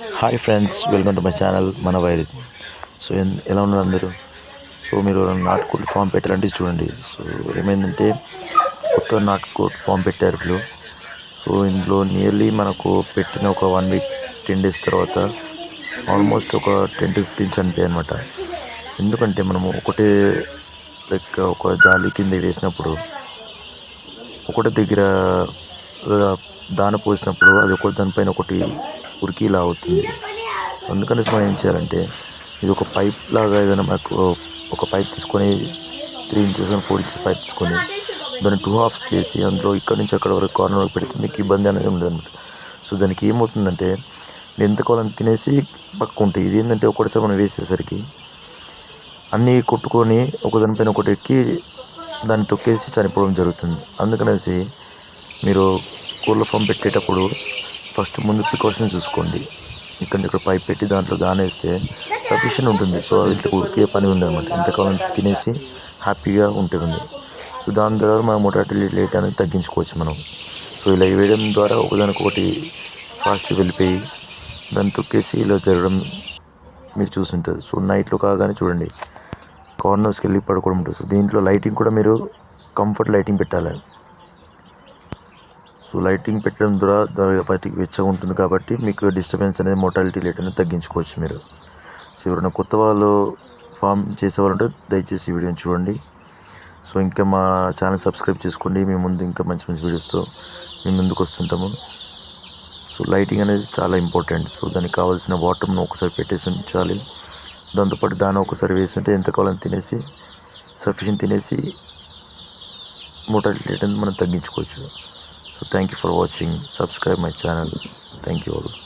Hi friends welcome to my channel మన వైరి so ఎలా ఉన్నారు అందరూ? సో మీరు నాట్కోట్ ఫామ్ పెట్టాలంటే చూడండి. సో ఏమైందంటే కొత్త నాట్కోట్ ఫామ్ పెట్టారు ఇప్పుడు సో ఇందులో నియర్లీ మనకు పెట్టిన ఒక వన్ వీక్ టెన్ డేస్ తర్వాత ఆల్మోస్ట్ ఒక టెన్ టు ఫిఫ్టీన్ చనిపోయాయి అనమాట ఎందుకంటే మనము ఒకటే లైక్ ఒక జాలి కింద వేసినప్పుడు ఒకటి దగ్గర దాన పోసినప్పుడు అది ఒకటి దానిపైన ఒకటి ఉరికి ఇలా అవుతుంది అందుకనేసి మనం ఏం చేయాలంటే ఇది ఒక పైప్ లాగా ఏదైనా మనకు ఒక పైప్ తీసుకొని three inches four inches pipe తీసుకొని దాన్ని టూ హాఫ్స్ చేసి అందులో ఇక్కడ నుంచి అక్కడ వరకు కార్నర్ వరకు పెడితే మీకు ఇబ్బంది అనేది ఉండదు సో దానికి ఏమవుతుందంటే ఎంత కావాలని తినేసి పక్కకు ఉంటాయి ఇది ఏంటంటే ఒకటిసారి మనం వేసేసరికి అన్నీ కొట్టుకొని ఒకదానిపైన ఒకటి ఎక్కి దాన్ని తొక్కేసి చనిపోవడం జరుగుతుంది. అందుకనేసి మీరు కోళ్ళ ఫామ్ పెట్టేటప్పుడు ఫస్ట్ ముందు ప్రికాషన్ చూసుకోండి. ఇక్కడ ఇక్కడ పైప్ పెట్టి దాంట్లో దానేస్తే సఫిషియెంట్ ఉంటుంది. సో వీటికి ఉడికే పని ఉందన్నమాట. ఎంతకాలం తినేసి హ్యాపీగా ఉంటుంది సో దాని ద్వారా మనం మొటాలిటీ రేట్ అనేది తగ్గించుకోవచ్చు మనం. సో ఇలా వేయడం ద్వారా ఒకదానికొకటి ఫాస్ట్గా వెళ్ళిపోయి దాన్ని తొక్కేసి ఇలా జరగడం మీరు చూస్తుంటారు. సో నైట్లో కాగానే చూడండి. కార్నర్స్కి వెళ్ళి పడుకోవడం ఉంటుంది. సో దీంట్లో లైటింగ్ కూడా మీరు కంఫర్ట్ లైటింగ్ పెట్టాలి. సో లైటింగ్ పెట్టడం ద్వారా వాటికి వెచ్చగా ఉంటుంది కాబట్టి మీకు డిస్టర్బెన్స్ అనేది మోటాలిటీ రేట్ అనేది తగ్గించుకోవచ్చు మీరు. సో ఎవరైనా కొత్త వాళ్ళు ఫామ్ చేసేవాళ్ళు ఉంటే దయచేసి ఈ వీడియోని చూడండి. సో ఇంకా మా ఛానల్ సబ్స్క్రైబ్ చేసుకోండి. మేము ముందు ఇంకా మంచి మంచి వీడియోస్తో మేము ముందుకు వస్తుంటాము. సో లైటింగ్ అనేది చాలా ఇంపార్టెంట్. సో దానికి కావాల్సిన వాటర్ను ఒకసారి పెట్టేసి ఉంచాలి. దాంతోపాటు దాని ఒకసారి ఉంటే ఎంత కావాలని తినేసి సఫిషియెంట్ తినేసి మోటాలిటీ రేట్ అనేది మనం తగ్గించుకోవచ్చు. so thank you for watching. Subscribe my channel. Thank you all.